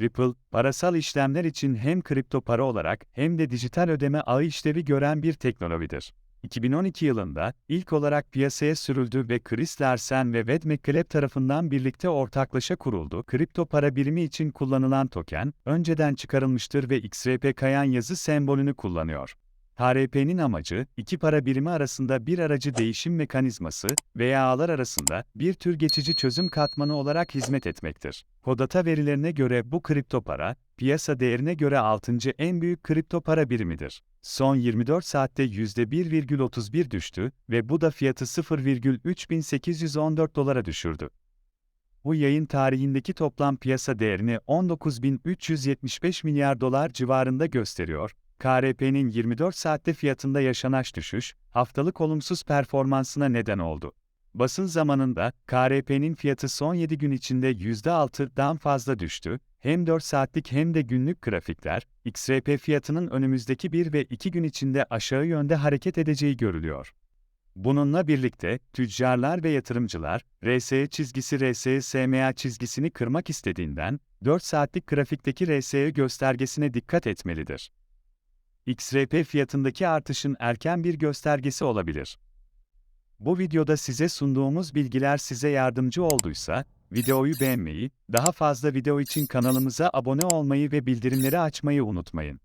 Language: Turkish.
Ripple, parasal işlemler için hem kripto para olarak hem de dijital ödeme ağı işlevi gören bir teknolojidir. 2012 yılında ilk olarak piyasaya sürüldü ve Chris Larsen ve Wed McCaleb tarafından birlikte ortaklaşa kuruldu. Kripto para birimi için kullanılan token, önceden çıkarılmıştır ve XRP kayan yazı sembolünü kullanıyor. HRP'nin amacı, iki para birimi arasında bir aracı değişim mekanizması veya ağlar arasında bir tür geçici çözüm katmanı olarak hizmet etmektir. Hodata verilerine göre bu kripto para, piyasa değerine göre 6. en büyük kripto para birimidir. Son 24 saatte %1,31 düştü ve bu da fiyatı 0,3814 dolara düşürdü. Bu yayın tarihindeki toplam piyasa değerini 19.375 milyar dolar civarında gösteriyor. KRP'nin 24 saatte fiyatında yaşanan düşüş, haftalık olumsuz performansına neden oldu. Basın zamanında, KRP'nin fiyatı son 7 gün içinde %6'dan fazla düştü, hem 4 saatlik hem de günlük grafikler, XRP fiyatının önümüzdeki 1 ve 2 gün içinde aşağı yönde hareket edeceği görülüyor. Bununla birlikte, tüccarlar ve yatırımcılar, RSI çizgisi RSI SMA çizgisini kırmak istediğinden, 4 saatlik grafikteki RSI göstergesine dikkat etmelidir. XRP fiyatındaki artışın erken bir göstergesi olabilir. Bu videoda size sunduğumuz bilgiler size yardımcı olduysa, videoyu beğenmeyi, daha fazla video için kanalımıza abone olmayı ve bildirimleri açmayı unutmayın.